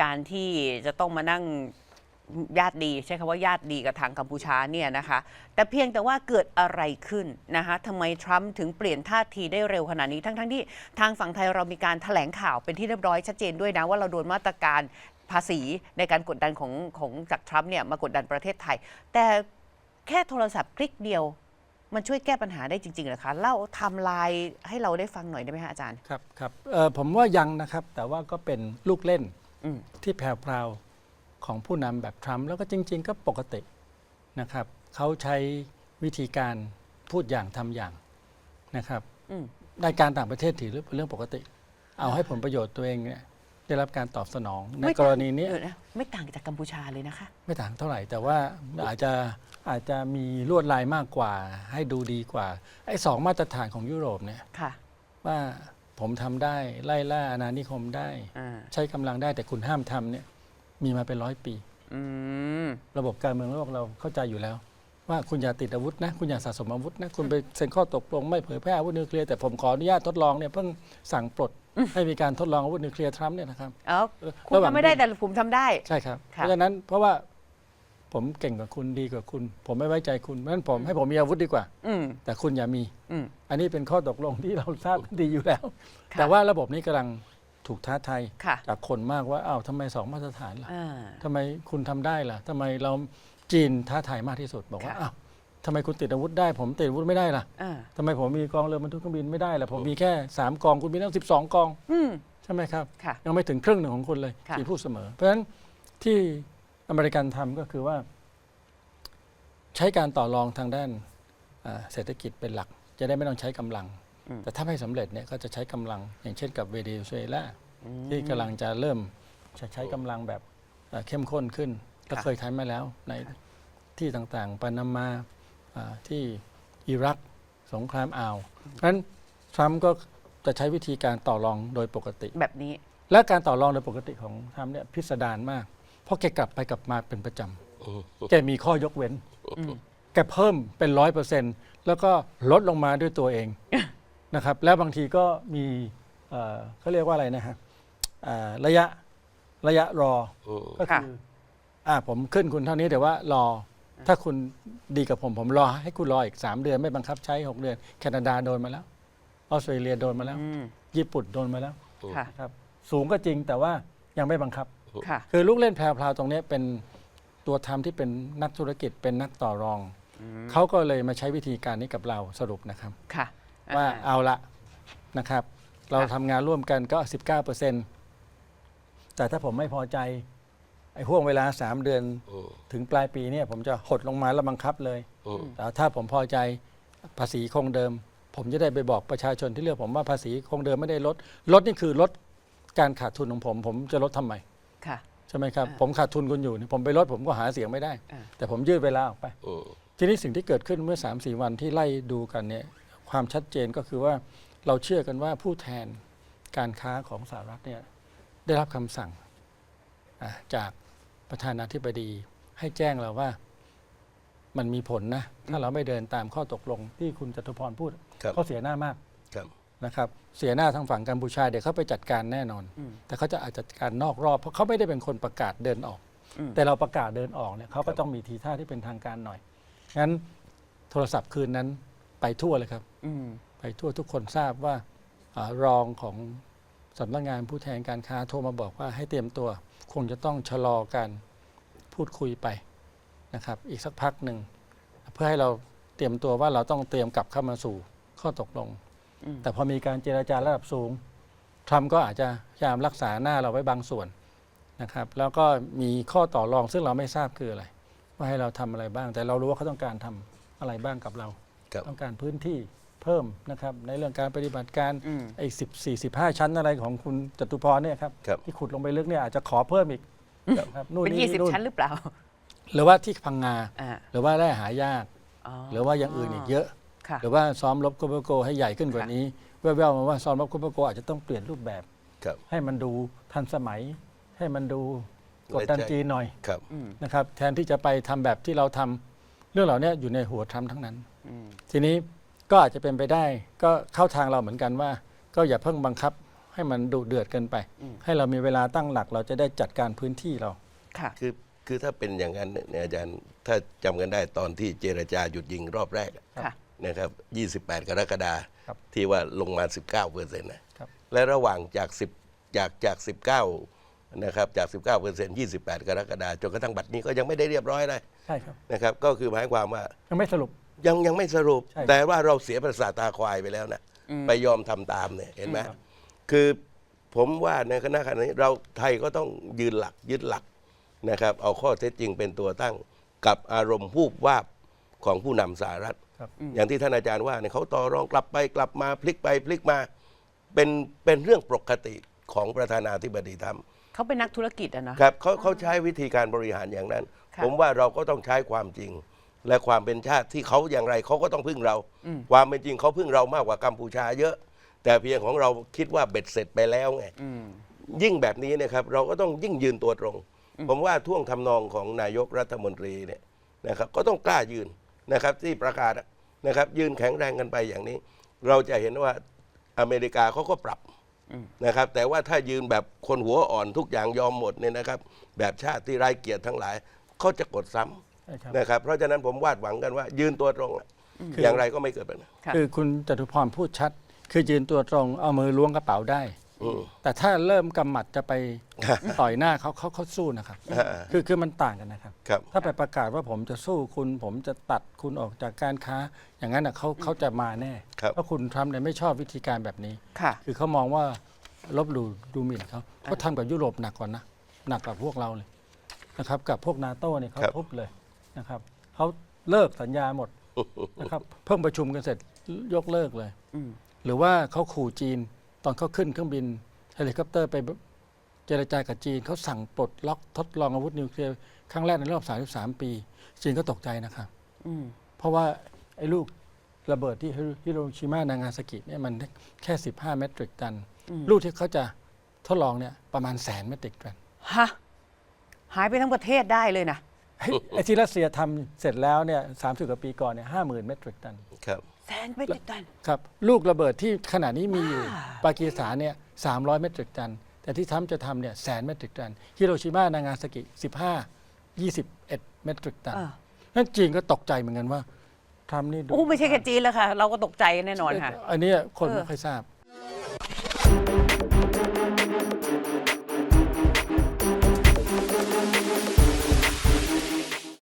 การที่จะต้องมานั่งญาติดีใช้คำว่าญาติดีกับทางกัมพูชาเนี่ยนะคะ แต่เพียงแต่ว่าเกิดอะไรขึ้นนะคะทำไมทรัมป์ถึงเปลี่ยนท่าทีได้เร็วขนาดนี้ ทั้งๆที่ทางฝั่งไทยเรามีการแถลงข่าวเป็นที่เรียบร้อยชัดเจนด้วยนะว่าเราโดนมาตรการภาษีในการกดดันของของจากทรัมป์เนี่ยมากดดันประเทศไทย แต่แค่โทรศัพท์คลิกเดียว มันช่วยแก้ปัญหาได้จริงๆเหรอคะเล่าทำลายให้เราได้ฟังหน่อยได้ไหมคะอาจารย์ครับครับผมว่ายังนะครับแต่ว่าก็เป็นลูกเล่น อืมที่แพรวๆของผู้นำแบบทรัมป์แล้วก็จริง ๆ ก็ปกตินะครับเขาใช้วิธีการพูดอย่างทำอย่างนะครับอืมในการต่างประเทศถือเป็นเรื่องปกติ เอาให้ผลประโยชน์ตัวเองเนี่ยได้รับการตอบสนองในไม่กรณีนี้เดี๋ยวนะไม่ต่างจากกัมพูชาเลยนะคะ ไม่ต่างเท่าไหร่ แต่ว่าอาจจะอาจจะมีลวดลายมากกว่า ให้ดูดีกว่าไอ้สองมาตรฐานของยุโรปเนี่ยค่ะว่า ผมทำได้ไล่ล่าอาณานิคมได้ อ่าใช้กำลังได้แต่คุณห้ามทำเนี่ยมีมาเป็นร้อยปี อืมระบบการเมืองโลกเราเข้าใจอยู่แล้ว ว่าคุณอย่าติดอาวุธนะ คุณอย่าสะสมอาวุธนะ คุณไปเซ็นข้อตกลงไม่เผยแพร่อาวุธนิวเคลียร์แต่ผมขออนุญาตทดลองเนี่ยเพิ่งสั่งปลดให้มีการทดลองอาวุธนิวเคลียร์ทรัมป์เนี่ยนะครับ เอ้าคุณระหว่าง ทำไม่ได้แต่ผมทำได้ ใช่ครับ ค่ะ เพราะฉะนั้นเพราะว่า ผมเก่งกว่าคุณดีกว่าคุณ ผมไม่ไว้ใจคุณเพราะฉะนั้นผมให้ผมมีอาวุธดีกว่า อืม แต่คุณอย่ามี อืม อันนี้เป็นข้อตกลงที่เราทราบกันดีอยู่แล้ว ค่ะแต่ว่าระบบนี้กำลังถูกท้าทายค่ะ จากคนมากว่าอ้าวทำไมสองมาตรฐานล่ะ อ่า ทำไมคุณทำได้ล่ะ ทำไมเราจีนท้าทายมากที่สุด บอกว่า ค่ะ อ้าวทำไมคุณติดอาวุธได้ ผมติดอาวุธไม่ได้ล่ะอ่าทำไมผมมีกองเรือบรรทุกเครื่องบินไม่ได้ล่ะ ผมมีแค่ 3 กอง คุณมีตั้ง12 กอง อืม ใช่ไหมครับ ค่ะ ยังไม่ถึงครึ่งหนึ่งของคุณเลยค่ะ ที่พูดเสมอ เพราะฉะนั้นที่ อเมริกันทำก็คือว่า ใช้การต่อรองทางด้านอ่าเศรษฐกิจเป็นหลัก จะได้ไม่ต้องใช้กำลัง แต่ถ้าไม่สำเร็จเนี่ยก็จะใช้กำลัง อย่างเช่นกับเวเนซุเอลาที่กำลังจะเริ่มจะใช้กำลังแบบเอ่อเข้มข้นขึ้นและค่ะเคยทำมาแล้วในที่ต่างๆปานามาอ่าที่อิรักสงครามอ่าวเพราะฉะนั้นทรัมป์ก็จะใช้วิธีการต่อรองโดยปกติ แบบนี้ และการต่อรองโดยปกติของทรัมป์เนี่ยพิสดารมาก เพราะแกกลับไปกลับมาเป็นประจำแกมีข้อยกเว้นอืมแกเพิ่มเป็นร้อยเปอร์เซ็นต์แล้วก็ลดลงมาด้วยตัวเองนะครับ แล้วบางทีก็มีเอ่อเขาเรียกว่าอะไรนะฮะอ่าระยะระยะรอก็ค่ะคืออ่าผมขึ้นคุณเท่านี้แต่ว่ารอ ถ้าคุณดีกับผมผมรอ ให้คุณรออีก 3 เดือนไม่บังคับใช้ 6 เดือน แคนาดาโดนมาแล้วออสเตรเลียโดนมาแล้วอืมญี่ปุ่นโดนมาแล้วค่ะครับ สูงก็จริงแต่ว่ายังไม่บังคับ ค่ะ คือลูกเล่นแพรวๆตรงเนี้ยเป็นตัวทำที่เป็นนักธุรกิจเป็นนักต่อรอง เขาก็เลยมาใช้วิธีการนี้กับเราสรุปนะครับ ค่ะ ว่าอ่าเอาละนะครับ เราค่ะทำงานร่วมกันก็ 19%แต่ถ้าผมไม่พอใจ ไอ้ห่วงเวลา 3 เดือน ถึงปลายปีเนี่ยผมจะหดลงมาแล้วบังคับเลยแต่ถ้าผมพอใจภาษีคงเดิม ผมจะได้ไปบอกประชาชนที่เลือกผมว่าภาษีคงเดิมไม่ได้ลด ลดนี่คือลดการขาดทุนของผม ผมจะลดทำไม ค่ะ ใช่ไหมครับอ่าผมขาดทุนคุณอยู่นี่ผมไปลดผมก็หาเสียงไม่ได้ อ่า แต่ผมยืดเวลาออกไปทีนี้สิ่งที่เกิดขึ้นเมื่อ3 4วันที่ไล่ดูกันเนี่ยความชัดเจนก็คือว่าเราเชื่อกันว่าผู้แทนการค้าของสหรัฐเนี่ยได้รับคำสั่งอะจากประธานาธิบดีให้แจ้งเราว่ามันมีผลนะ ถ้าเราไม่เดินตามข้อตกลงที่คุณจตุพรพูดครับ เขาเสียหน้ามาก ครับ นะครับเสียหน้าทางฝั่งกัมพูชาเดี๋ยวเขาไปจัดการแน่นอน อืม แต่เขาจะอาจจะจัดการนอกรอบ เพราะเขาไม่ได้เป็นคนประกาศเดินออก อืม แต่เราประกาศเดินออกเนี่ยเขาก็ต้องมีทีท่าที่เป็นทางการหน่อยงั้นโทรศัพท์คืนนั้นไปทั่วเลยครับ อืม ไปทั่วทุกคนทราบว่าอารองของสำนักงานผู้แทนการค้าโทรมาบอกว่าให้เตรียมตัว คงจะต้องชะลอการพูดคุยไปนะครับ อีกสักพักหนึ่ง เพื่อให้เราเตรียมตัวว่าเราต้องเตรียมกลับเข้ามาสู่ข้อตกลงอืม แต่พอมีการเจราจาระดับสูงทรัมป์ก็อาจจะพยายามรักษาหน้าเราไว้บางส่วนนะครับแล้วก็มีข้อต่อรองซึ่งเราไม่ทราบคืออะไร ว่าให้เราทำอะไรบ้าง แต่เรารู้ว่าเขาต้องการทำอะไรบ้างกับเราครับต้องการพื้นที่เพิ่มนะครับในเรื่องการปฏิบัติการอืมไอ้สิบสี่สิบห้าชั้นอะไรของคุณจตุพรเนี่ยครับครับที่ขุดลงไปลึกเนี่ยอาจจะขอเพิ่มอีกครับนู่นเป็นนี่ยี่สิบนู่นชั้นหรือเปล่า หรือว่าที่พังงาอ่าหรือว่าแร่หายากอ๋อหรือว่าอย่างอื่นอีกเยอะ ค่ะ หรือว่าซ้อมรบโกเบโกให้ใหญ่ขึ้นกว่าค่ะนี้แว่วๆมาว่าซ้อมรบโกเบโกอาจจะต้องเปลี่ยนรูปแบบ ครับ ให้มันดูทันสมัย ให้มันดูกดดันไว้ใจจีนหน่อยครับอืมนะครับแทนที่จะไปทำแบบที่เราทำเรื่องเหล่านี้อยู่ในหัวทรัมป์ทั้งนั้นอืมทีนี้ก็อาจจะเป็นไปได้ก็เข้าทางเราเหมือนกันว่า ก็อย่าเพิ่งบังคับให้มันดุเดือดเกินไป ให้เรามีเวลาตั้งหลักเราจะได้จัดการพื้นที่เรา ค่ะ คือคือถ้าเป็นอย่างนั้นเนี่ยอาจารย์ถ้าจำกันได้ตอนที่เจรจาหยุดยิงรอบแรกอะ ค่ะ นะครับ 28 กรกฎาครับที่ว่าลงมา 19เปอร์เซ็นต์นะครับ และระหว่างจาก 10 จากจาก 19 นะครับ จาก 19เปอร์เซ็นต์28 กรกฎาจนกระทั่งบัดนี้ก็ยังไม่ได้เรียบร้อยเลยใช่ครับนะครับ ก็คือหมายความว่ายังไม่สรุป ยังยังไม่สรุป ใช่แต่ว่าเราเสียประสาทตาควายไปแล้วนะ ไปยอมทำตามเนี่ยเห็นไหมคือผมว่าในคณะขณะนี้เราไทยก็ต้องยืนหลักยึดหลักนะครับ เอาข้อเท็จจริงเป็นตัวตั้งกับอารมณ์วูบวาบของผู้นำสหรัฐครับ อย่างที่ท่านอาจารย์ว่าเนี่ยเขาต่อรองกลับไปกลับมาพลิกไปพลิกมาเป็นเป็นเรื่องปกติของประธานาธิบดีทำเขาเป็นนักธุรกิจอะนะครับเขาเขาใช้วิธีการบริหารอย่างนั้นค่ะผมว่าเราก็ต้องใช้ความจริง และความเป็นชาติที่เขาอย่างไรเขาก็ต้องพึ่งเรา ความเป็นจริงเขาพึ่งเรามากกว่ากัมพูชาเยอะ แต่เพียงของเราคิดว่าเบ็ดเสร็จไปแล้วไงยิ่งแบบนี้เนะครับเราก็ต้องยิ่งยืนตัวตรง ผมว่าท่วงทำนองของนายกรัฐมนตรีเนี่ยนะครับก็ต้องกล้ายืน นะครับที่ประกาศอะนะครับยืนแข็งแรงกันไปอย่างนี้ เราจะเห็นว่าอเมริกาเขาก็ปรับนะครับแต่ว่าถ้ายืนแบบคนหัวอ่อนทุกอย่างยอมหมดเนี่ยนะครับ แบบชาติที่ไร้เกียรติทั้งหลายเขาจะกดซ้ใช่ครับำนะครับเพราะฉะนั้นผมวาดหวังกันว่า ยืนตัวตรงอะอย่างไรก็ไม่เกิดปัญหาค่ะคือคุณจตุพรพูดชัด คือยืนตัวตรงเอามือล้วงกระเป๋าได้อืมแต่ถ้าเริ่มกำหมัดจะไป ต่อยหน้าเขาเขาเขาสู้นะครับอ่าคือคือมันต่างกันนะครับ ครับ ถ้าไปประกาศว่าผมจะสู้คุณผมจะตัดคุณออกจากการค้า อย่างนั้นนะเขาเขาจะมาแน่ครับ เพราะคุณทรัมป์เนี่ยไม่ชอบวิธีการแบบนี้ ค่ะ คือเขามองว่าลบหลู่ดูหมิ่นเขาเขาทำกับยุโรปหนักกว่านะหนักกว่าพวกเราเลยนะครับ กับพวกนาโต้เนี่ยเขาครับ ทุบเลยนะครับเขาเลิกสัญญาหมดนะครับ เพิ่งประชุมกันเสร็จยกเลิกเลย อืม หรือว่าเขาขู่จีนตอนเขาขึ้นเครื่องบินเฮลิคอปเตอร์ไป เจรจากับจีนเขาสั่งปลดล็อกทดลองอาวุธนิวเคลียร์ครั้งแรกในรอบ 33 ปี จีนก็ตกใจนะครับอืมเพราะว่าไอ้ลูกระเบิดที่ฮิโรชิมานางาซากิเนี่ยมันแค่ 15 เมตริกตัน ลูกที่เขาจะทดลองเนี่ยประมาณแสนเมตริกตันฮะหายไปทั้งประเทศได้เลยนะไอ้ไอ้ที่รัสเซียทำเสร็จแล้วเนี่ยสามสิบกว่าปีก่อนเนี่ยห้าหมื่นเมตริกตันครับแสนไม่ติดตันครับ ลูกระเบิดที่ขณะนี้มีอยู่ปากีสถานเนี่ยสามร้อยเมตริกตัน แต่ที่ทรัมป์จะทำเนี่ยแสนเมตริกตัน ฮิโรชิมานางาซากิสิบห้ายี่สิบเอ็ดเมตริกตันอ่านั่นจีนก็ตกใจเหมือนกันว่าทรัมป์นี่ดูโอ้ไม่ใช่แค่จีนแล้วค่ะ เราก็ตกใจแน่นอนค่ะ อันเนี้ยคนเออไม่ค่อยทราบ